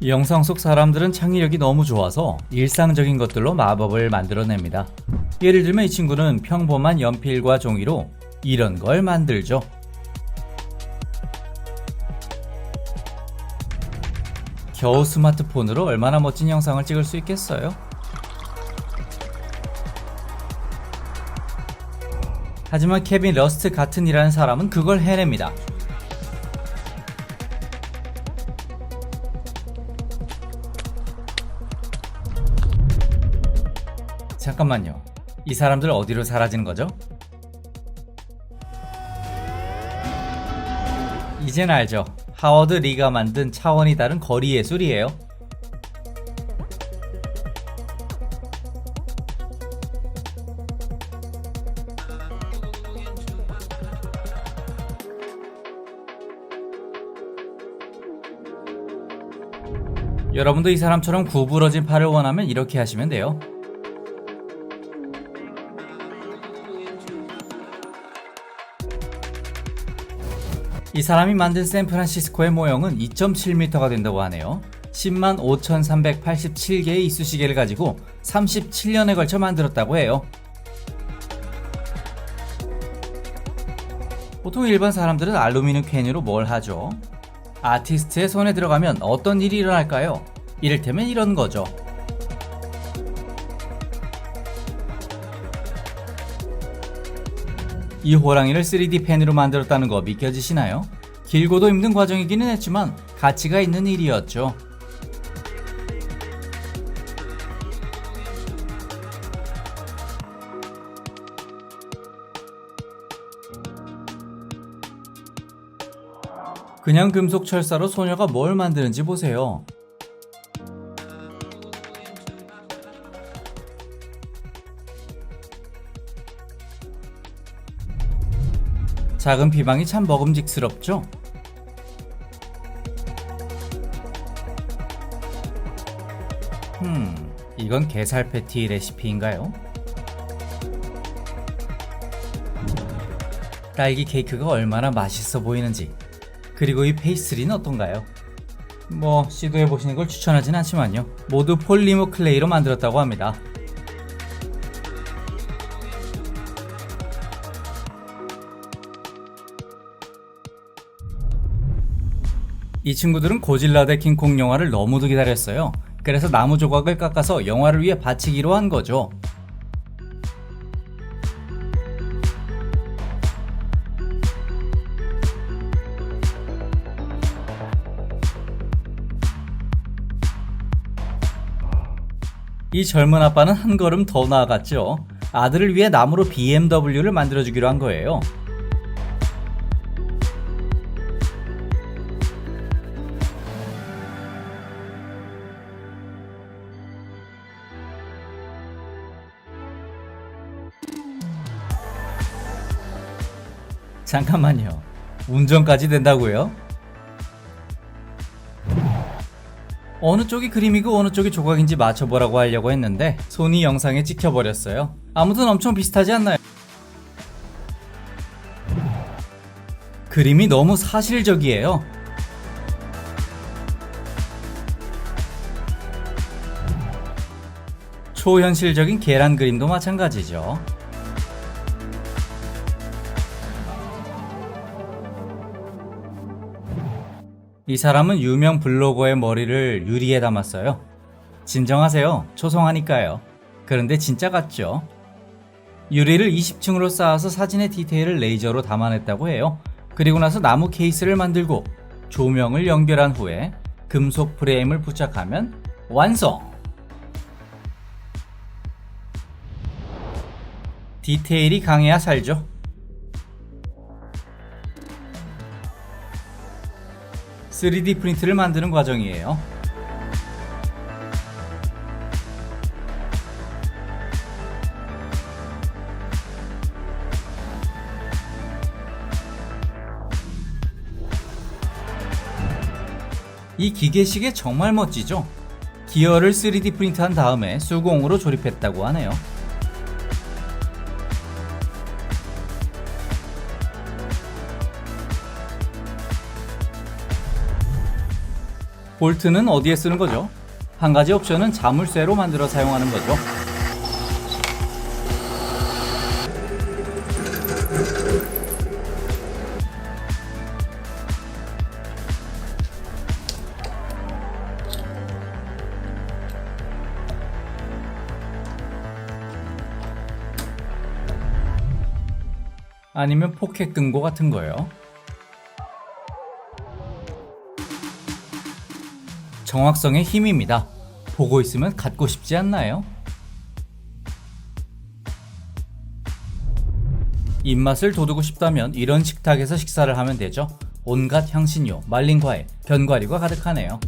이 영상 속 사람들은 창의력이 너무 좋아서 일상적인 것들로 마법을 만들어냅니다. 예를 들면 이 친구는 평범한 연필과 종이로 이런 걸 만들죠. 겨우 스마트폰으로 얼마나 멋진 영상을 찍을 수 있겠어요? 하지만 케빈 러스트 같은 이라는 사람은 그걸 해냅니다. 잠깐만요. 이 사람들 어디로 사라지는 거죠? 이젠 알죠. 하워드 리가 만든 차원이 다른 거리 예술이에요. 여러분도 이 사람처럼 구부러진 팔을 원하면 이렇게 하시면 돼요. 이 사람이 만든 샌프란시스코의 모형은 2.7m가 된다고 하네요. 10만 5,387개의 이쑤시개를 가지고 37년에 걸쳐 만들었다고 해요. 보통 일반 사람들은 알루미늄 캔으로 뭘 하죠? 아티스트의 손에 들어가면 어떤 일이 일어날까요? 이를테면 이런 거죠. 이 호랑이를 3D 펜으로 만들었다는 거 믿겨지시나요? 길고도 힘든 과정이기는 했지만 가치가 있는 일이었죠. 그냥 금속 철사로 소녀가 뭘 만드는지 보세요. 작은 비방이 참 먹음직스럽죠? 음, 이건 게살 패티 레시피인가요? 딸기 케이크가 얼마나 맛있어 보이는지 그리고 이 페이스리는 어떤가요? 뭐 시도해 보시는 걸 추천하진 않지만요 모두 폴리머 클레이로 만들었다고 합니다 이 친구들은 고질라 대 킹콩 영화를 너무도 기다렸어요. 그래서 나무 조각을 깎아서 영화를 위해 바치기로 한 거죠. 이 젊은 아빠는 한 걸음 더 나아갔죠. 아들을 위해 나무로 BMW를 만들어주기로 한 거예요. 잠깐만요. 운전까지 된다고요? 어느 쪽이 그림이고 어느 쪽이 조각인지 맞춰보라고 하려고 했는데 손이 영상에 찍혀버렸어요. 아무튼 엄청 비슷하지 않나요? 그림이 너무 사실적이에요. 초현실적인 계란 그림도 마찬가지죠. 이 사람은 유명 블로거의 머리를 유리에 담았어요. 진정하세요. 초성하니까요. 그런데 진짜 같죠? 유리를 20층으로 쌓아서 사진의 디테일을 레이저로 담아냈다고 해요. 그리고 나서 나무 케이스를 만들고 조명을 연결한 후에 금속 프레임을 부착하면 완성! 디테일이 강해야 살죠. (3D) 프린트를 만드는 과정이에요. 이 기계식에 정말 멋지죠? 기어를 3D 프린트한 다음에 수공으로 조립했다고 하네요. 볼트는 어디에 쓰는 거죠? 한 가지 옵션은 자물쇠로 만들어 사용하는 거죠. 아니면 포켓 금고 같은 거요. 정확성의 힘입니다. 보고 있으면 갖고 싶지 않나요? 입맛을 돋우고 싶다면 이런 식탁에서 식사를 하면 되죠. 온갖 향신료, 말린 과일, 견과류가 가득하네요.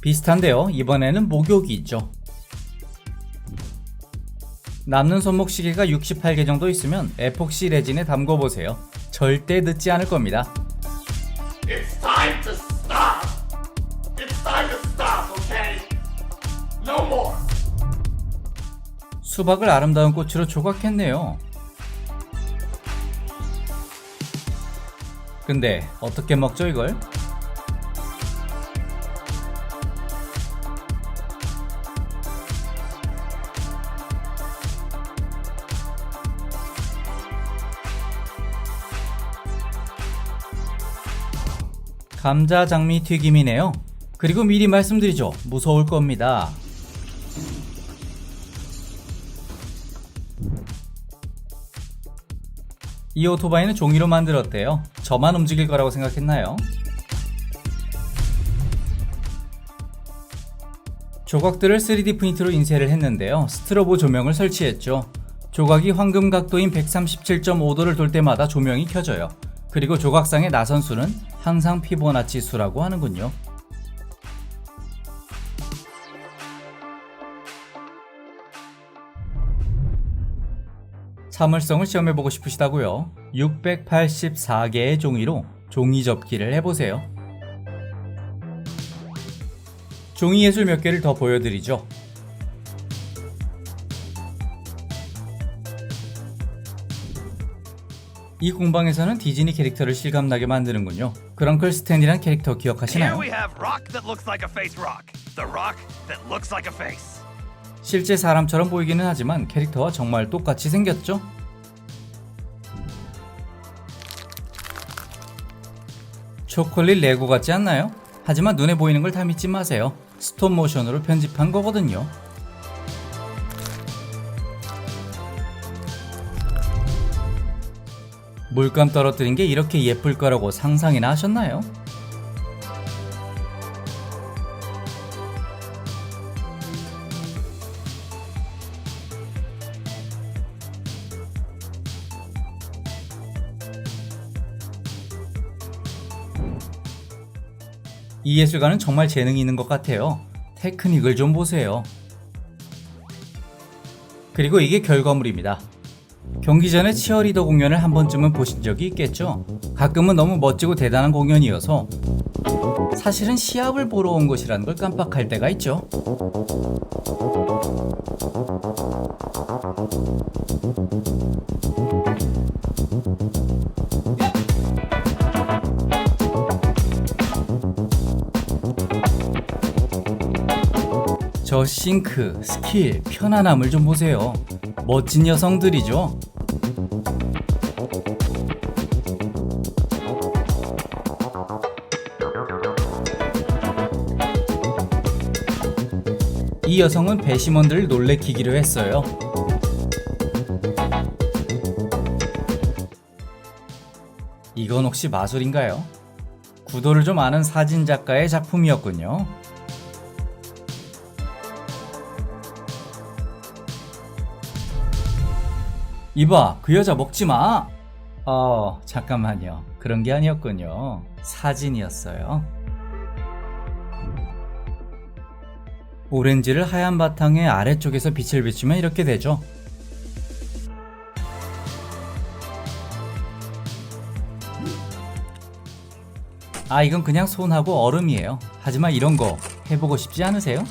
비슷한데요. 이번에는 목욕이 있죠. 남는 손목 시계가 68개 정도 있으면 에폭시 레진에 담궈 보세요. 절대 늦지 않을 겁니다. 수박을 아름다운 꽃으로 조각했네요. 근데 어떻게 먹죠 이걸? 감자 장미 튀김이네요. 그리고 미리 말씀드리죠. 무서울 겁니다. 이 오토바이는 종이로 만들었대요. 저만 움직일 거라고 생각했나요? 조각들을 3D 프린트로 인쇄를 했는데요. 스트로보 조명을 설치했죠. 조각이 황금 각도인 137.5도를 돌 때마다 조명이 켜져요. 그리고 조각상의 나선수는 항상 피보나치 수라고 하는군요. 참을성을 시험해 보고 싶으시다고요? 684개의 종이로 종이 접기를 해보세요. 종이 예술 몇 개를 더 보여드리죠. 이 공방에서는 디즈니 캐릭터를 실감나게 만드는군요. 그랑클 스탠이란 캐릭터 Here 기억하시나요? we have rock that looks like a face rock. The rock that looks like a face. 실제 사람처럼 보이기는 하지만 캐릭터와 정말 똑같이 생겼죠? 초콜릿 레고 같지 않나요? 하지만 눈에 보이는 걸 다 믿지 마세요. 스톱 모션으로 편집한 거거든요. 물감 떨어뜨린 게 이렇게 예쁠 거라고 상상이나 하셨나요? 이 예술가는 정말 재능이 있는 것 같아요. 테크닉을 좀 보세요. 그리고 이게 결과물입니다. 경기 전에 치어리더 공연을 한 번쯤은 보신 적이 있겠죠? 가끔은 너무 멋지고 대단한 공연이어서 사실은 시합을 보러 온 것이라는 걸 깜빡할 때가 있죠. 저 싱크, 스킬, 편안함을 좀 보세요. 멋진 여성들이죠. 이 여성은 배심원들을 놀래키기로 했어요. 이건 혹시 마술인가요? 구도를 좀 아는 사진 작가의 작품이었군요. 이봐, 그 여자 먹지 마! 어, 잠깐만요. 그런 게 아니었군요. 사진이었어요. 오렌지를 하얀 바탕에 아래쪽에서 빛을 비추면 이렇게 되죠. 아, 이건 그냥 손하고 얼음이에요. 하지만 이런 거 해보고 싶지 않으세요?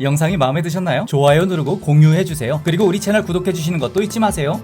영상이 마음에 드셨나요? 좋아요 누르고 공유해주세요. 그리고 우리 채널 구독해주시는 것도 잊지 마세요.